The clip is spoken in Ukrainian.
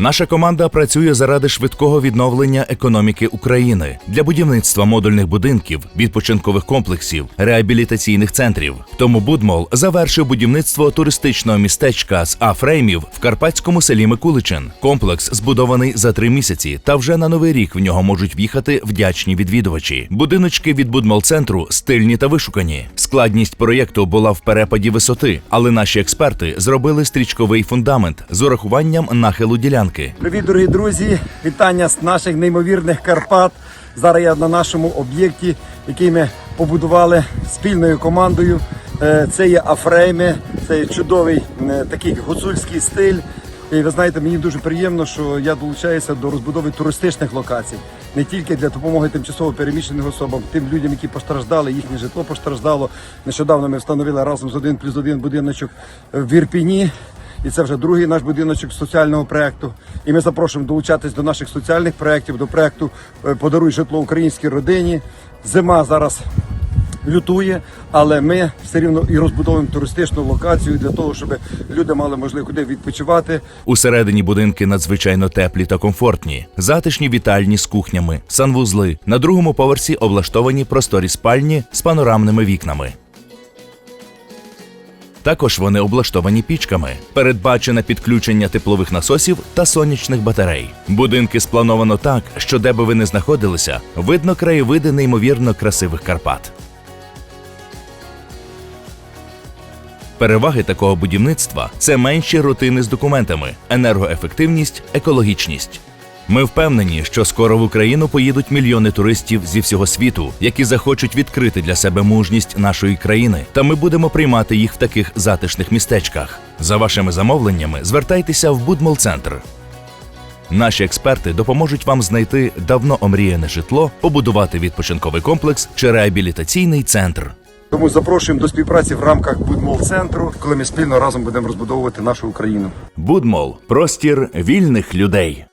Наша команда працює заради швидкого відновлення економіки України для будівництва модульних будинків, відпочинкових комплексів, реабілітаційних центрів. Тому Будмол завершив будівництво туристичного містечка з А-фреймів в карпатському селі Микуличин. Комплекс збудований за три місяці, та вже на новий рік в нього можуть в'їхати вдячні відвідувачі. Будиночки від Будмол центру стильні та вишукані. Складність проєкту була в перепаді висоти, але наші експерти зробили стрічковий фундамент з урахуванням нахилу ділянки. Привіт, дорогі друзі! Вітання з наших неймовірних Карпат. Зараз я на нашому об'єкті, який ми побудували спільною командою. Е, Це є афрейми, це є чудовий е, такий гуцульський стиль. І ви знаєте, мені дуже приємно, що я долучаюся до розбудови туристичних локацій не тільки для допомоги тимчасово переміщеним особам, тим людям, які постраждали, їхнє житло постраждало. Нещодавно ми встановили разом з один плюс один будиночок в Ірпіні. І це вже другий наш будиночок соціального проекту. І ми запрошуємо долучатись до наших соціальних проєктів, до проекту е, Подаруй житло українській родині. Зима зараз лютує, але ми все рівно і розбудовуємо туристичну локацію для того, щоб люди мали можливість куди відпочивати, Усередині будинки надзвичайно теплі та комфортні, затишні вітальні з кухнями, санвузли. На другому поверсі облаштовані просторі спальні з панорамними вікнами. Також вони облаштовані пічками, передбачене підключення теплових насосів та сонячних батарей. Будинки сплановано так, що де би ви не знаходилися, видно краєвиди неймовірно красивих Карпат. Переваги такого будівництва це менші рутини з документами, енергоефективність, екологічність. Ми впевнені, що скоро в Україну поїдуть мільйони туристів зі всього світу, які захочуть відкрити для себе мужність нашої країни, та ми будемо приймати їх в таких затишних містечках. За вашими замовленнями звертайтеся в Будмол-центр. Наші експерти допоможуть вам знайти давно омріяне житло, побудувати відпочинковий комплекс чи реабілітаційний центр. Тому запрошуємо до співпраці в рамках будмол центру, коли ми спільно разом будемо розбудовувати нашу Україну. Будмол простір вільних людей.